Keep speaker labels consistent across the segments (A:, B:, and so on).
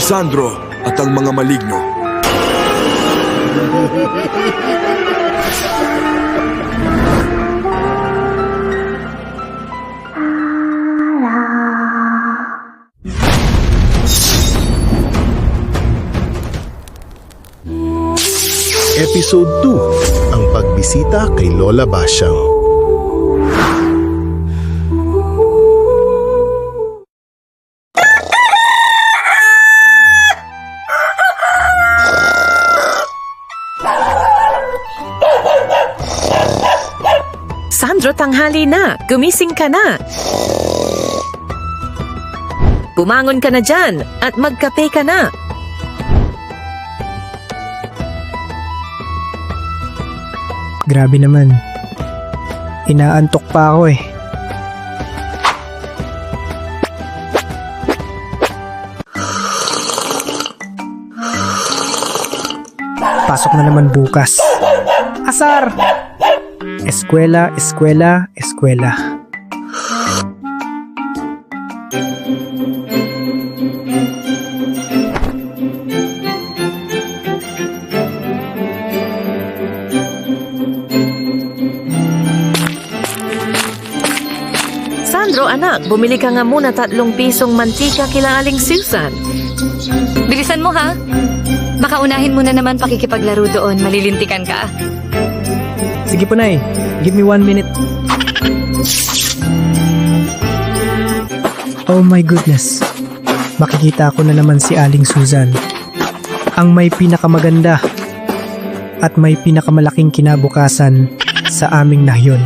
A: si Sandro at ang mga maligno.
B: Episode 2 Ang pagbisita kay Lola Basyang
C: Sandro, tanghali na. Gumising ka na. Bumangon ka na dyan at magkape ka na.
D: Grabe naman. Inaantok pa ako eh. Pasok na naman bukas. Asar! Eskwela, eskwela, eskwela.
C: Sandro, anak, bumili ka nga muna tatlong pisong mantika kila Aling Susan.
E: Bilisan mo ha. Baka unahin mo na naman pakikipaglaro doon. Malilintikan ka.
D: Sige po, Nay. Give me one minute. Oh my goodness. Makikita ko na naman si Aling Susan. Ang may pinakamaganda at may pinakamalaking kinabukasan sa aming nahyon.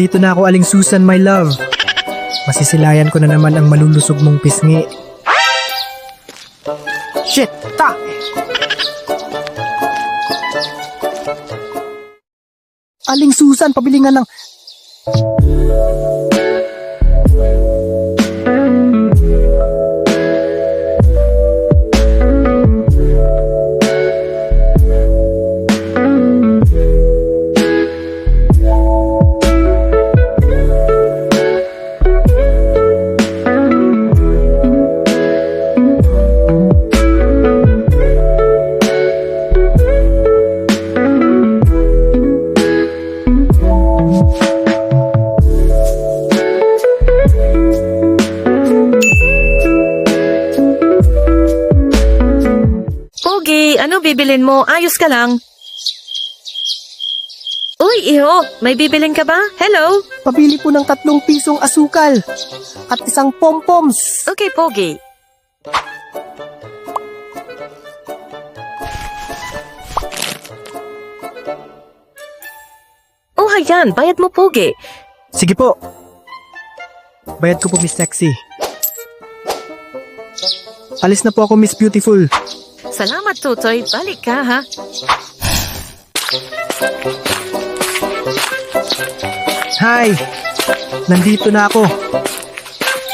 D: Nandito na ako, Aling Susan, my love. Masisilayan ko na naman ang malulusog mong pisngi. Shit! Ta! Aling Susan, pabili nga ng...
C: bibilin mo? Ayos ka lang. Uy, iho, may bibilin ka ba? Hello?
D: Pabili po ng tatlong pisong asukal at isang pompoms.
C: Okay, Pogi. Oh, ayan, bayad mo, Pogi.
D: Sige po. Bayad ko po, Miss Sexy. Alis na po ako, Miss Beautiful.
C: Salamat, Tutoy. Balik ka, ha?
D: Hi! Nandito na ako.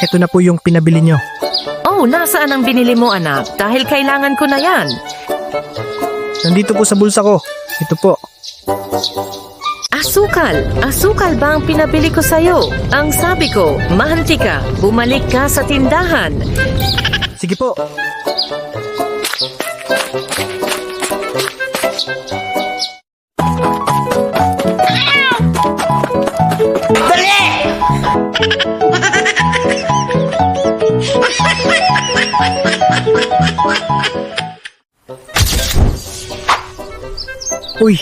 D: Ito na po yung pinabili nyo.
C: Oh, nasaan ang binili mo, anak? Dahil kailangan ko na yan.
D: Nandito po sa bulsa ko. Ito po.
C: Asukal. Asukal ba ang pinabili ko sa'yo? Ang sabi ko, mahantika, bumalik ka sa tindahan.
D: Sige po. Uy,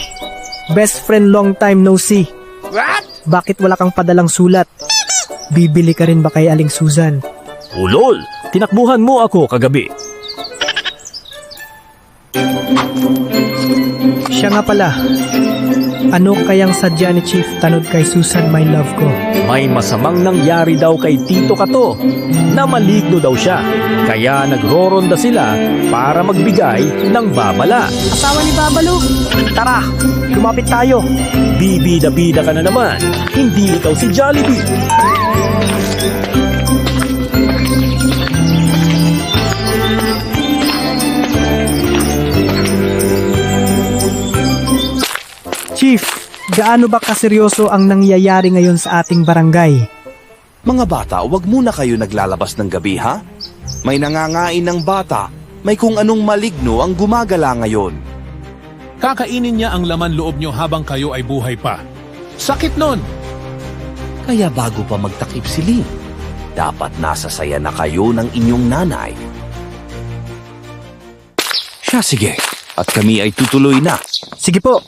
D: best friend long time no see. What? Bakit wala kang padalang sulat? Bibili ka rin ba kay Aling Susan?
F: Ulol, tinakbuhan mo ako kagabi.
D: Siya nga pala. Ano kayang sadya ni Chief Tanod kay Susan my love ko?
F: May masamang nangyari daw kay Tito Kato na maligno daw siya. Kaya nagroronda sila para magbigay ng babala.
D: Asawa ni Babalo. Tara, lumapit tayo.
F: Bibida-bida ka na naman. Hindi ikaw si Jollibee.
D: Gaano ba kaseryoso ang nangyayari ngayon sa ating barangay?
A: Mga bata, wag muna kayo naglalabas ng gabi ha? May nangangain ng bata. May kung anong maligno ang gumagala ngayon.
G: Kakainin niya ang laman loob nyo habang kayo ay buhay pa. Sakit nun!
A: Kaya bago pa magtakip si Lynn, dapat nasa saya na kayo ng inyong nanay. Siya sige, at kami ay tutuloy na.
D: Sige po.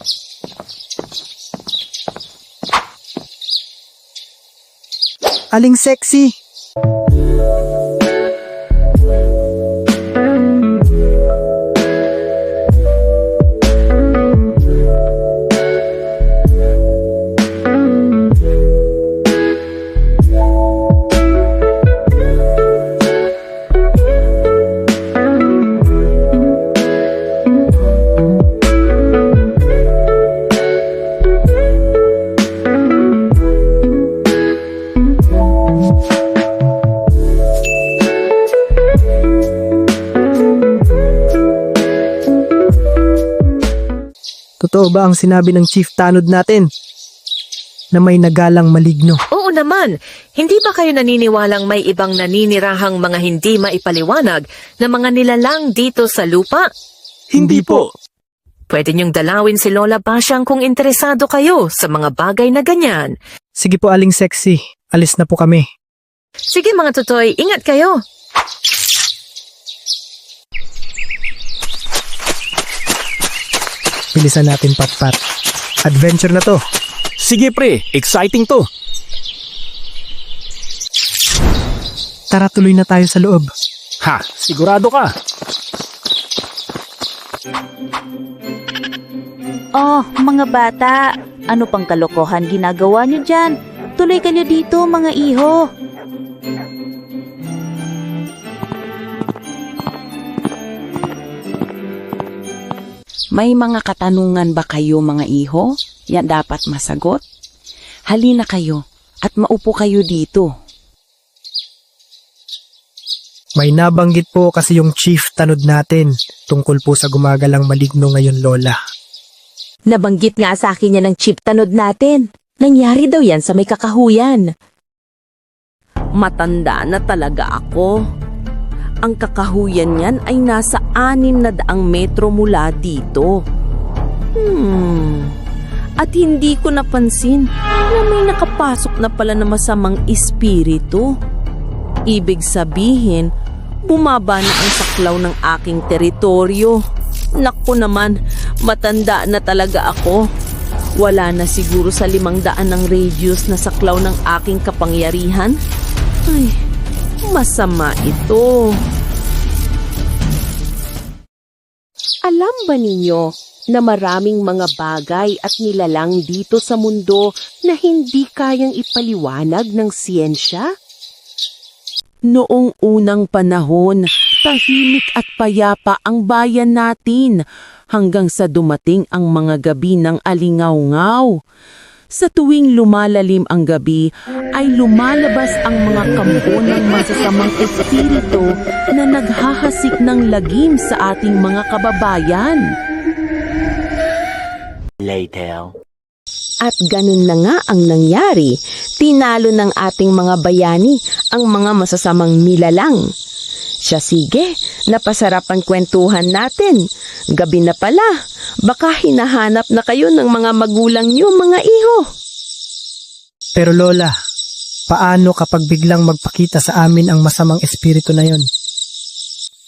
D: Aling sexy. Totoo ba ang sinabi ng Chief Tanod natin? Na may nagalang maligno.
C: Oo naman, hindi ba kayo naniniwalang may ibang naninirahang mga hindi maipaliwanag na mga nilalang dito sa lupa?
D: Hindi po.
C: Pwede niyong dalawin si Lola Basyang kung interesado kayo sa mga bagay na ganyan.
D: Sige po aling sexy. Alis na po kami.
C: Sige mga tutoy, ingat kayo.
D: Bilisan natin patpat. Adventure na to.
F: Sige pre, exciting to.
D: Tara tuloy na tayo sa loob.
F: Ha, sigurado ka.
H: Oh, mga bata, ano pang kalokohan ginagawa niyo dyan? Tuloy kayo dito, mga iho. May mga katanungan ba kayo, mga iho? Yan dapat masagot. Halina kayo at maupo kayo dito.
D: May nabanggit po kasi yung chief tanod natin tungkol po sa gumagalang maligno ngayon lola.
I: Nabanggit nga sa akin yan ng chip tanod natin. Nangyari daw yan sa may kakahuyan.
H: Matanda na talaga ako. Ang kakahuyan niyan ay nasa anim na daang metro mula dito. Hmm. At hindi ko napansin na may nakapasok na pala na masamang espiritu. Ibig sabihin, bumaba na ang saklaw ng aking teritoryo. Naku naman, matanda na talaga ako. Wala na siguro sa limang daan ng radius na saklaw ng aking kapangyarihan. Ay, masama ito.
I: Alam ba ninyo na maraming mga bagay at nilalang dito sa mundo na hindi kayang ipaliwanag ng siyensya?
H: Noong unang panahon, tahimik at payapa ang bayan natin hanggang sa dumating ang mga gabi ng alingaw-ngaw. Sa tuwing lumalalim ang gabi, ay lumalabas ang mga kampo ng masasamang espiritu na naghahasik ng lagim sa ating mga kababayan.
I: At ganun na nga ang nangyari. Tinalo ng ating mga bayani ang mga masasamang nilalang. Siya sige, napasarap ang kwentuhan natin. Gabi na pala, baka hinahanap na kayo ng mga magulang niyo mga iho.
D: Pero lola, paano kapag biglang magpakita sa amin ang masamang espiritu na yon?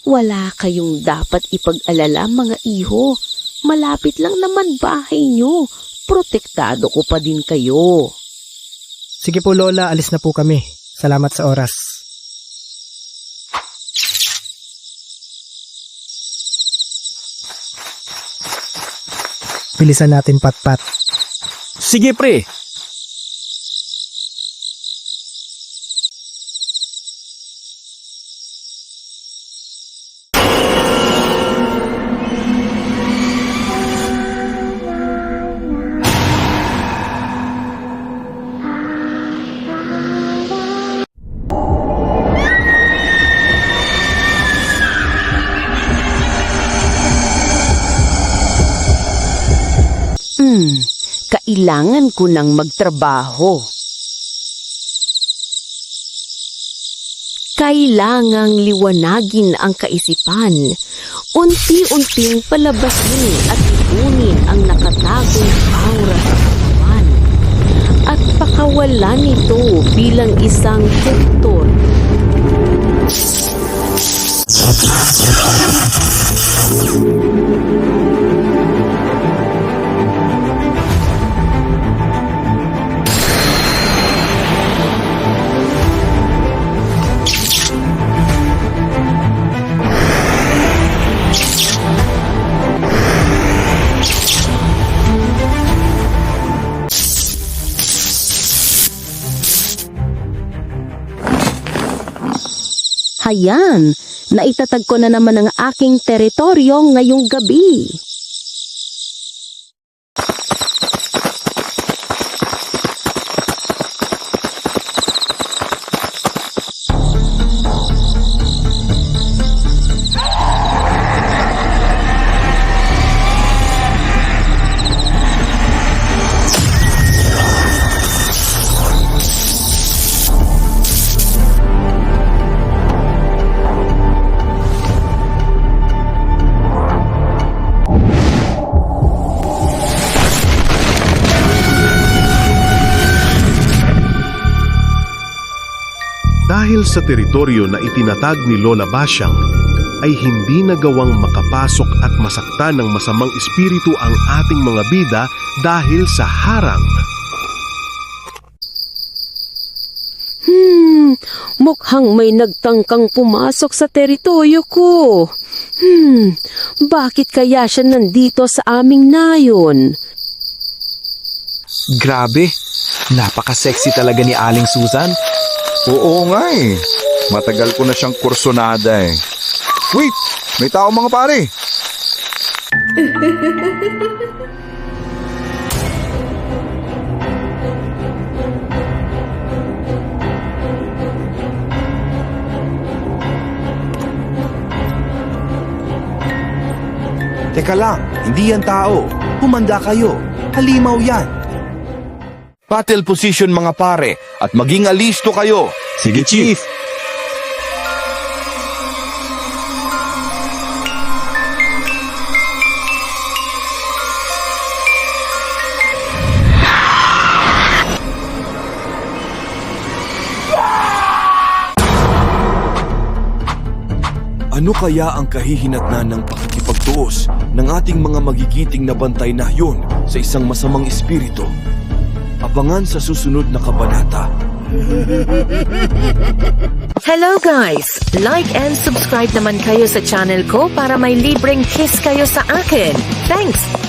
I: Wala kayong dapat ipag-alala mga iho. Malapit lang naman bahay niyo. Protektado ko pa din kayo.
D: Sige po lola, alis na po kami. Salamat sa oras. Bilisan natin patpat.
F: Sige pre,
H: kailangan ko ng magtrabaho. Kailangang liwanagin ang kaisipan. Unti-unting palabasin at ipunin ang nakatagong aura sa katawan. At pakawalan ito bilang isang doktor. Hayan, naitatag ko na naman ang aking teritoryo ngayong gabi.
B: Sa teritoryo na itinatag ni Lola Basyang, ay hindi nagawang makapasok at masaktan ng masamang espiritu ang ating mga bida dahil sa harang.
H: Hmm, mukhang may nagtangkang pumasok sa teritoryo ko. Hmm, bakit kaya siya nandito sa aming nayon?
J: Grabe, napaka-sexy talaga ni Aling Susan.
A: Oo nga eh. Matagal ko na siyang kursonada eh. Wait! May tao mga pare! Teka lang, hindi yan tao. Humanda kayo. Halimaw yan. Battle position mga pare at maging alisto kayo.
J: Sige, Chief.
A: Ano kaya ang kahihinatnan ng pakikipagtuos ng ating mga magigiting na bantay na yun sa isang masamang espiritu? Abangan sa susunod na kabanata.
C: Hello guys! Like and subscribe naman kayo sa channel ko para may libreng kiss kayo sa akin. Thanks!